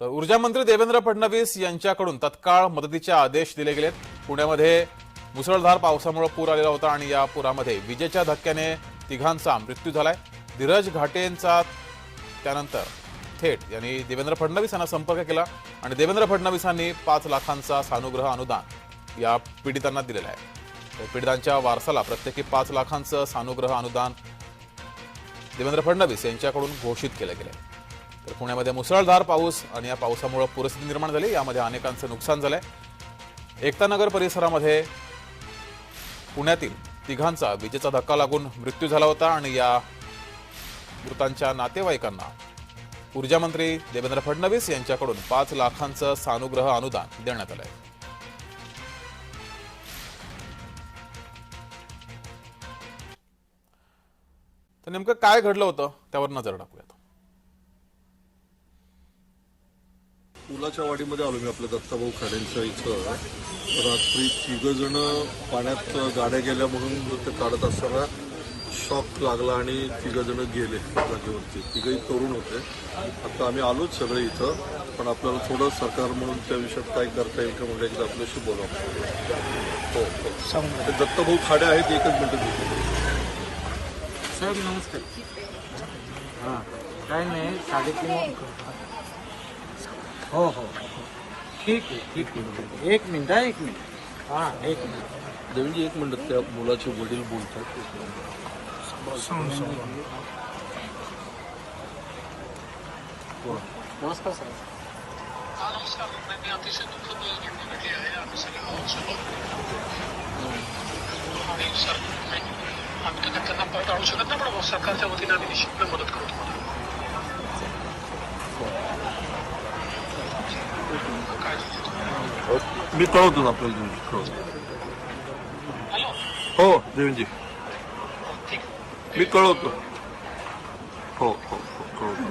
तर ऊर्जा मंत्री देवेंद्र फडणवीस यांच्याकडून तत्काळ मदतीचे आदेश दिले गेलेत. पुण्यामध्ये मुसळधार पावसामुळे पूर आलेला होता आणि या पुरामध्ये विजेच्या धक्क्याने तिघांचा मृत्यू झालाय. धीरज घाटेंचा त्यानंतर थेट यांनी देवेंद्र फडणवीस यांना संपर्क केला आणि देवेंद्र फडणवीसांनी पाच लाखांचा सानुग्रह अनुदान या पीडितांना दिलेलं आहे. पीडितांच्या वारसाला प्रत्येकी पाच लाखांचं सानुग्रह अनुदान देवेंद्र फडणवीस यांच्याकडून घोषित केलं गेलं तर पुण्यामध्ये मुसळधार पाऊस आणि या पावसामुळे पूरस्थिती निर्माण झाली. यामध्ये अनेकांचं नुकसान झालंय. एकतानगर परिसरामध्ये पुण्यातील तिघांचा विजेचा धक्का लागून मृत्यू झाला होता आणि या मृतांच्या नातेवाईकांना ऊर्जामंत्री देवेंद्र फडणवीस यांच्याकडून पाच लाखांचं सानुग्रह अनुदान देण्यात आलंय. तर नेमकं काय घडलं होतं त्यावर नजर टाकूयात. पुलाच्या वाडीमध्ये आलो मी आपल्या दत्ताभाऊ खाडेंच्या इथं. रात्री तिघ जण पाण्यात गाड्या गेल्या म्हणून ते काढत असताना शॉक लागला आणि तिघ जण गेले जागेवरती. तिघही तरुण होते. आता आम्ही आलोच सगळे इथं पण आपल्याला थोडं सरकार म्हणून त्या विषयात काय करता येईल का म्हणजे एकदा आपल्याशी बोला हो हो. ते दत्ताभाऊ खाडे आहेत एकच मिनिटं साहेब नमस्कार. हां. काय नाही साडेतीन. हो हो ठीक आहे ठीक आहे. एक मिनिट हा एक मिनिट. हां एक मिनिट. देवेंजी एक मिनिट. त्या मुलाचे वडील बोलतात. नमस्कार साहेब नमस्कार. नाही अतिशय दुःखद घटना घडली आहे. आम्ही सगळे आणि सर आम्ही त्यांना परत आणू शकत नाही पण सरकारच्या वतीने आम्ही निश्चितपणे मदत करू. मी कळवतो आपल्याला कळवतो हो देवेंजी ठीक मी कळवतो हो हो हो कळवतो